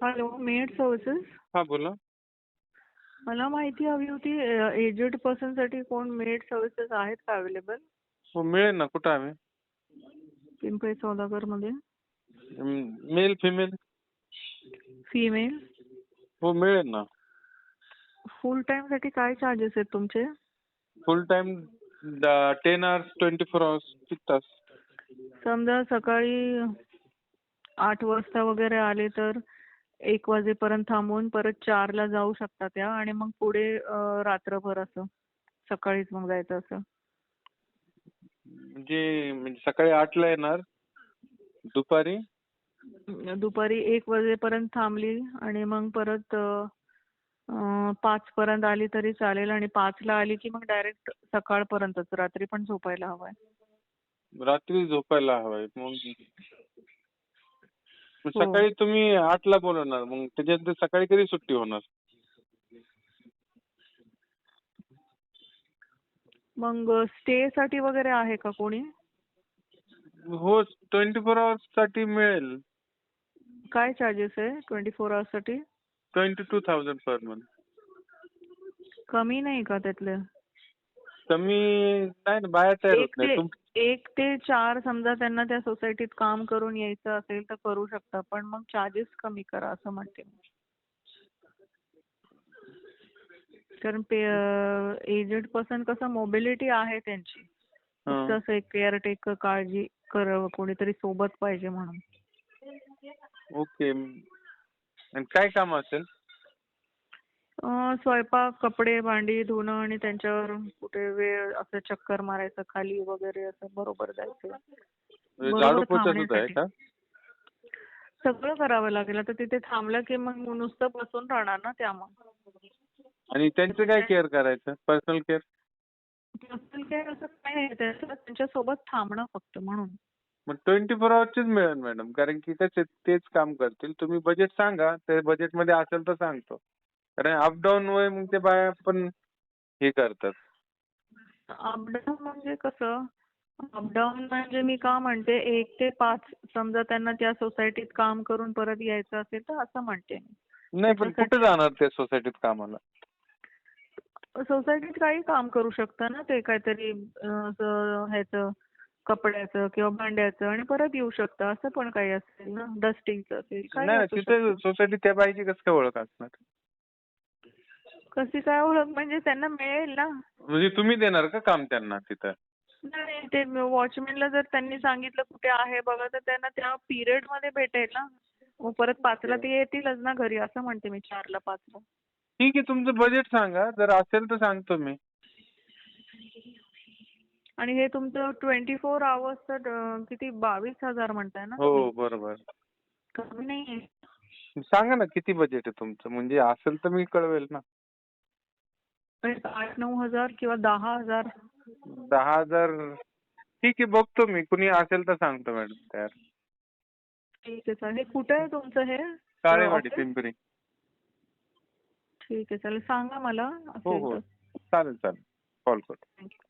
Hello made services हा बोला. मला माहिती हवी होती एजेड पर्सनसाठी कोण मेड सर्व्हिसेस आहेत का अवेलेबल हो मिळेल ना कुठं आहे? पिंपरी सौदागरमध्ये मेल फिमेल फिमेल हो मिळेल ना. फुल टाइमसाठी काय चार्जेस आहेत तुमचे? Full time ten hours twenty four hours किती तास. समजा सकाळी आठ वाजता वगैरे आले तर एक वाजेपर्यंत थांबून परत चारला जाऊ शकता त्या आणि मग पुढे रात्रभर असं सकाळीच मग जायचं असं. म्हणजे म्हणजे सकाळी आठला येणार? दुपारी? दुपारी एक वाजेपर्यंत थांबली आणि मग परत पाच पर्यंत आली तरी चालेल आणि पाचला आली की मग डायरेक्ट सकाळपर्यंतच रात्री पण झोपायला हवंय. रात्री झोपायला हवाय. मग मग हो. सकाळी तुम्ही आठला बोलवणार मग त्याच्यानंतर सकाळी कधी सुट्टी होणार? मग स्टे साठी वगैरे आहे का कोणी? हो ट्वेंटी फोर आवर्ससाठी मिळेल. काय चार्जेस आहे twenty four आवर्ससाठी twenty two thousand per month. कमी नाही का त्यातले? कमी नाही ना बाहेर तयार होत एक नाही तुम एक ते चार समजा त्यांना त्या सोसायटीत काम करून यायचं असेल तर करू शकता पण मग चार्जेस कमी करा असं म्हणते मी. कारण एजेड पर्सन कसं मोबिलिटी आहे त्यांची. हा. असं एक केअरटेकर काळजी कर कोणीतरी सोबत पाहिजे म्हणून. ओके. आणि काय काम असेल? स्वयंपाक कपडे भांडी धुणं आणि त्यांच्यावर कुठे वेळ असं चक्कर मारायचं खाली वगैरे असं बरोबर जायचं. म्हणजे बरोबर सगळं करावं लागेल. आता तिथे थांबलं की मग नुसतं बसून राहणार ना त्या मग. आणि त्यांचं काय केअर करायचं? पर्सनल केअर पर्सनल केअर असं काय नाही. त्याचं त्यांच्यासोबत थांबणं फक्त म्हणून. मग ट्वेंटी फोर आवर्सचीच मिळेल मॅडम कारण की कसे तेच काम करतील. तुम्ही बजेट सांगा. ते बजेटमध्ये असेल तर सांगतो. कारण अपडाऊन वय मग ते बाया पण हे करतात. अपडाऊन म्हणजे कसं? अपडाऊन म्हणजे मी का म्हणते एक ते पाच समजा त्यांना त्या सोसायटीत काम करून परत यायचं असेल तर असं म्हणते मी. नाही पण कुठे जाणार ते सोसायटीत कामाला सोसायटीत काही काम करू शकता ना ते काहीतरी ह्याचं कपड्याचं किंवा भांड्याचं आणि परत येऊ शकता. असं पण काही असेल ना? डस्टिंगचं असेल काही नाही असू तिथे शकतं. सोसायटीत त्या बाईची कसं काय ओळख असणार? कशी काय ओळख म्हणजे त्यांना मिळेल ना. म्हणजे तुम्ही देणार का काम त्यांना तिथं? नाही ते वॉचमॅनला जर त्यांनी सांगितलं कुठे आहे बघा तर त्यांना त्या पिरियडमध्ये भेटेल ना. मग परत पाचला ते येतीलच ना घरी असं म्हणते मी चारला पाचला. ठीक आहे तुमचं बजेट सांगा. जर असेल तर सांगतो मी. आणि हे तुमचं ट्वेंटी फोर आवर्स तर किती बावीस हजार म्हणताय ना हो? बरोबर. कमी नाही सांगा ना किती बजेट आहे तुमचं? म्हणजे असेल तर मी कळवेल ना. आठ नऊ हज़ार किंवा दहा हज़ार. दहा हज़ार. ठीक आहे बघतो मी. कुणी असेल तर सांगतो मॅडम तयार. ठीक आहे चालेल. हे कुठे आहे तुमचं हे? काळेवाडी office? पिंपरी. ठीक आहे चालेल. सांगा मला हो असेल हो. चालेल चालेल. कॉल करतो थँक्यू